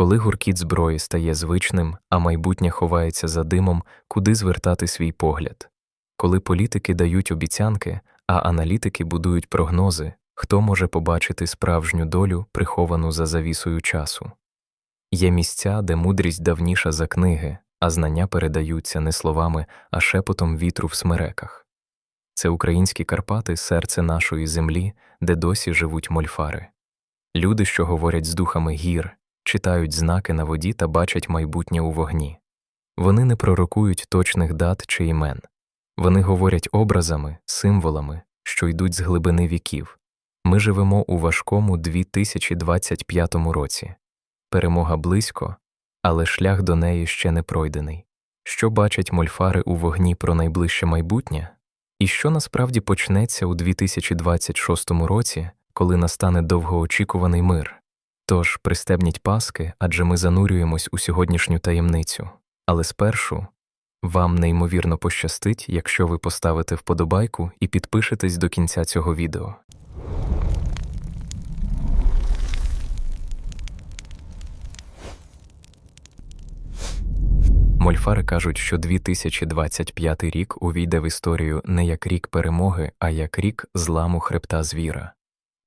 Коли гуркіт зброї стає звичним, а майбутнє ховається за димом, куди звертати свій погляд? Коли політики дають обіцянки, а аналітики будують прогнози, хто може побачити справжню долю, приховану за завісою часу? Є місця, де мудрість давніша за книги, а знання передаються не словами, а шепотом вітру в смереках. Це українські Карпати, серце нашої землі, де досі живуть мольфари. Люди, що говорять з духами гір, читають знаки на воді та бачать майбутнє у вогні. Вони не пророкують точних дат чи імен. Вони говорять образами, символами, що йдуть з глибини віків. Ми живемо у важкому 2025 році. Перемога близько, але шлях до неї ще не пройдений. Що бачать мольфари у вогні про найближче майбутнє? І що насправді почнеться у 2026 році, коли настане довгоочікуваний мир? Тож пристебніть паски, адже ми занурюємось у сьогоднішню таємницю. Але спершу вам неймовірно пощастить, якщо ви поставите вподобайку і підпишетесь до кінця цього відео. Мольфари кажуть, що 2025 рік увійде в історію не як рік перемоги, а як рік зламу хребта звіра.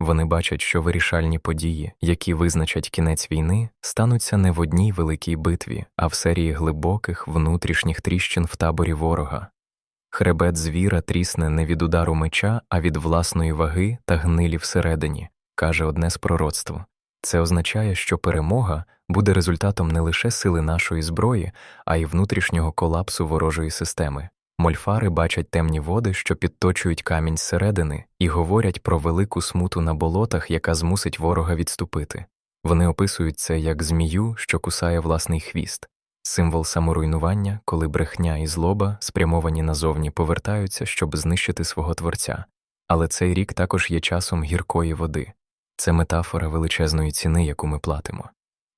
Вони бачать, що вирішальні події, які визначать кінець війни, стануться не в одній великій битві, а в серії глибоких внутрішніх тріщин в таборі ворога. Хребет звіра трісне не від удару меча, а від власної ваги та гнилі всередині, каже одне з пророцтв. Це означає, що перемога буде результатом не лише сили нашої зброї, а й внутрішнього колапсу ворожої системи. Мольфари бачать темні води, що підточують камінь зсередини, і говорять про велику смуту на болотах, яка змусить ворога відступити. Вони описують це як змію, що кусає власний хвіст, символ саморуйнування, коли брехня і злоба, спрямовані назовні, повертаються, щоб знищити свого творця. Але цей рік також є часом гіркої води. Це метафора величезної ціни, яку ми платимо.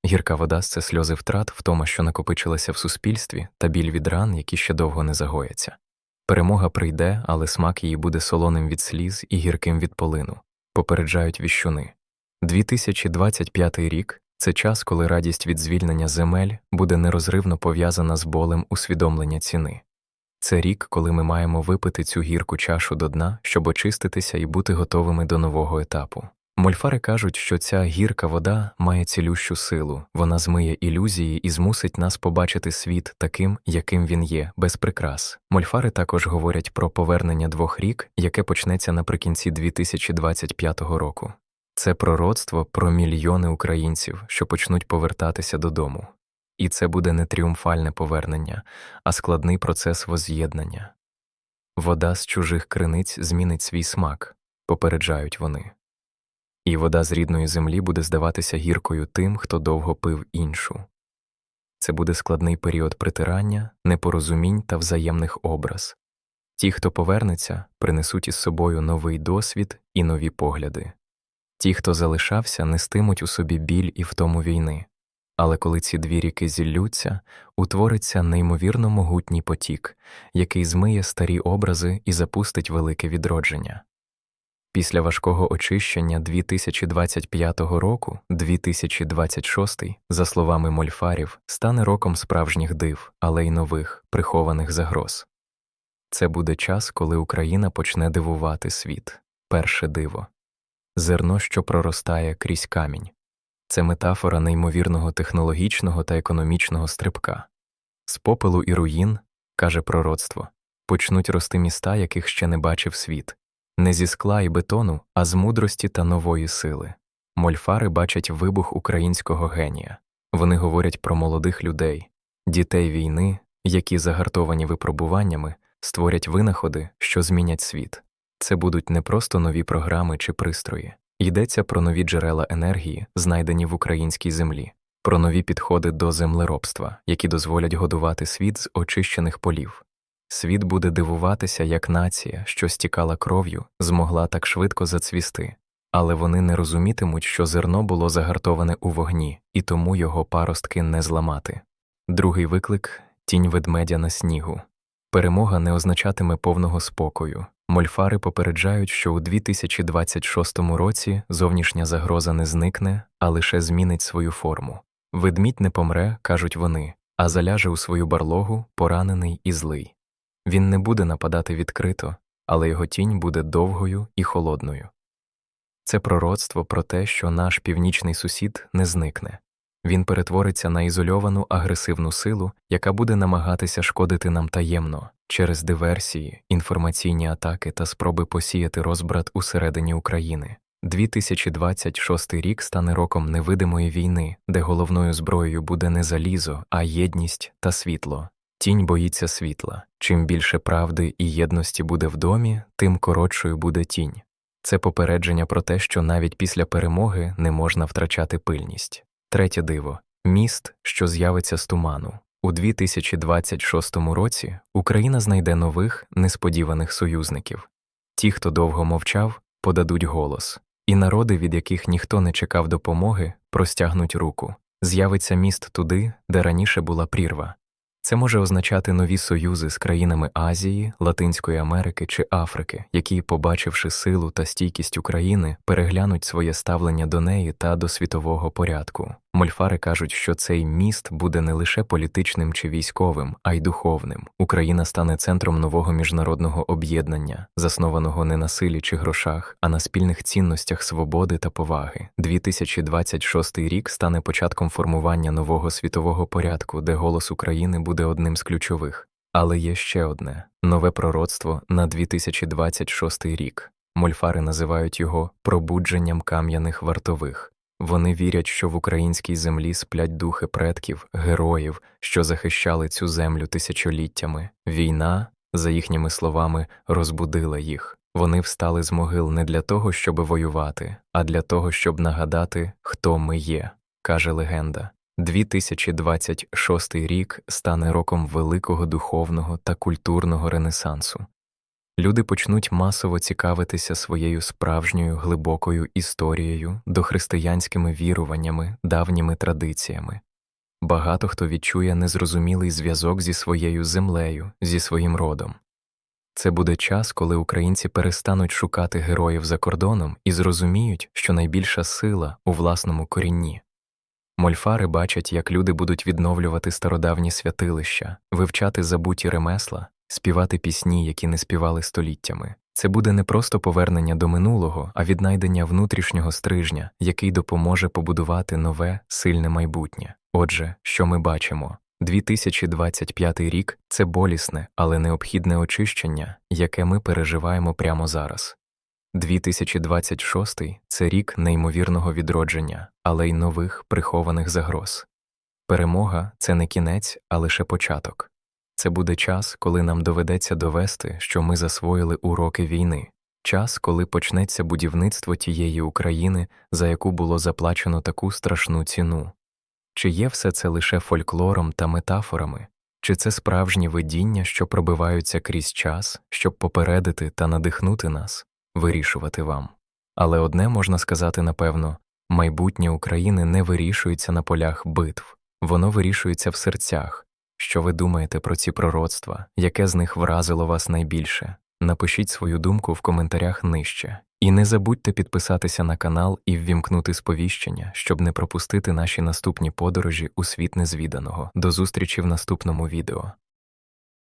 Гірка вода це сльози втрат, втома, що накопичилася в суспільстві, та біль від ран, які ще довго не загояться. Перемога прийде, але смак її буде солоним від сліз і гірким від полину, попереджають віщуни. 2025 рік це час, коли радість від звільнення земель буде нерозривно пов'язана з болем усвідомлення ціни. Це рік, коли ми маємо випити цю гірку чашу до дна, щоб очиститися і бути готовими до нового етапу. Мольфари кажуть, що ця гірка вода має цілющу силу, вона змиє ілюзії і змусить нас побачити світ таким, яким він є, без прикрас. Мольфари також говорять про повернення двох рік, яке почнеться наприкінці 2025 року. Це пророцтво про мільйони українців, що почнуть повертатися додому. І це буде не тріумфальне повернення, а складний процес воз'єднання. Вода з чужих криниць змінить свій смак, попереджають вони. І вода з рідної землі буде здаватися гіркою тим, хто довго пив іншу. Це буде складний період притирання, непорозумінь та взаємних образ. Ті, хто повернеться, принесуть із собою новий досвід і нові погляди. Ті, хто залишався, нестимуть у собі біль і втому війни. Але коли ці дві ріки зіллються, утвориться неймовірно могутній потік, який змиє старі образи і запустить велике відродження. Після важкого очищення 2025 року, 2026, за словами мольфарів, стане роком справжніх див, але й нових, прихованих загроз. Це буде час, коли Україна почне дивувати світ перше диво, зерно, що проростає крізь камінь. Це метафора неймовірного технологічного та економічного стрибка. З попелу і руїн, каже пророцтво, почнуть рости міста, яких ще не бачив світ не зі скла і бетону, а з мудрості та нової сили. Мольфари бачать вибух українського генія. Вони говорять про молодих людей, дітей війни, які, загартовані випробуваннями, створять винаходи, що змінять світ. Це будуть не просто нові програми чи пристрої. Йдеться про нові джерела енергії, знайдені в українській землі, про нові підходи до землеробства, які дозволять годувати світ з очищених полів. Світ буде дивуватися, як нація, що стікала кров'ю, змогла так швидко зацвісти, але вони не розумітимуть, що зерно було загартоване у вогні, і тому його паростки не зламати. Другий виклик тінь ведмедя на снігу. Перемога не означатиме повного спокою. Мольфари попереджають, що у 2026 році зовнішня загроза не зникне, а лише змінить свою форму. Ведмідь не помре, кажуть вони, а заляже у свою барлогу, поранений і злий. Він не буде нападати відкрито, але його тінь буде довгою і холодною. Це пророцтво про те, що наш північний сусід не зникне. Він перетвориться на ізольовану агресивну силу, яка буде намагатися шкодити нам таємно через диверсії, інформаційні атаки та спроби посіяти розбрат усередині України. 2026 рік стане роком невидимої війни, де головною зброєю буде не залізо, а єдність та світло. Тінь боїться світла. Чим більше правди і єдності буде в домі, тим коротшою буде тінь. Це попередження про те, що навіть після перемоги не можна втрачати пильність. Третє диво міст, що з'явиться з туману. У 2026 році Україна знайде нових несподіваних союзників. Ті, хто довго мовчав, подадуть голос, і народи, від яких ніхто не чекав допомоги, простягнуть руку. З'явиться міст туди, де раніше була прірва. Це може означати нові союзи з країнами Азії, Латинської Америки чи Африки, які, побачивши силу та стійкість України, переглянуть своє ставлення до неї та до світового порядку. Мольфари кажуть, що цей міст буде не лише політичним чи військовим, а й духовним. Україна стане центром нового міжнародного об'єднання, заснованого не на силі чи грошах, а на спільних цінностях свободи та поваги. 2026 рік стане початком формування нового світового порядку, де голос України буде одним з ключових. Але є ще одне нове пророцтво на 2026 рік. Мольфари називають його пробудженням кам'яних вартових. Вони вірять, що в українській землі сплять духи предків, героїв, що захищали цю землю тисячоліттями. Війна, за їхніми словами, розбудила їх. Вони встали з могил не для того, щоб воювати, а для того, щоб нагадати, хто ми є, каже легенда. 2026 рік стане роком великого духовного та культурного ренесансу. Люди почнуть масово цікавитися своєю справжньою глибокою історією, дохристиянськими віруваннями, давніми традиціями. Багато хто відчує незрозумілий зв'язок зі своєю землею, зі своїм родом. Це буде час, коли українці перестануть шукати героїв за кордоном і зрозуміють, що найбільша сила у власному корінні. Мольфари бачать, як люди будуть відновлювати стародавні святилища, вивчати забуті ремесла, співати пісні, які не співали століттями. Це буде не просто повернення до минулого, а віднайдення внутрішнього стрижня, який допоможе побудувати нове, сильне майбутнє. Отже, що ми бачимо? 2025 рік це болісне, але необхідне очищення, яке ми переживаємо прямо зараз. 2026 це рік неймовірного відродження, але й нових прихованих загроз. Перемога це не кінець, а лише початок. Це буде час, коли нам доведеться довести, що ми засвоїли уроки війни, час, коли почнеться будівництво тієї України, за яку було заплачено таку страшну ціну. Чи є все це лише фольклором та метафорами, чи це справжні видіння, що пробиваються крізь час, щоб попередити та надихнути нас, вирішувати вам? Але одне можна сказати напевно майбутнє України не вирішується на полях битв, воно вирішується в серцях. Що ви думаєте про ці пророцтва, яке з них вразило вас найбільше? Напишіть свою думку в коментарях нижче. І не забудьте підписатися на канал і ввімкнути сповіщення, щоб не пропустити наші наступні подорожі у світ незвіданого. До зустрічі в наступному відео.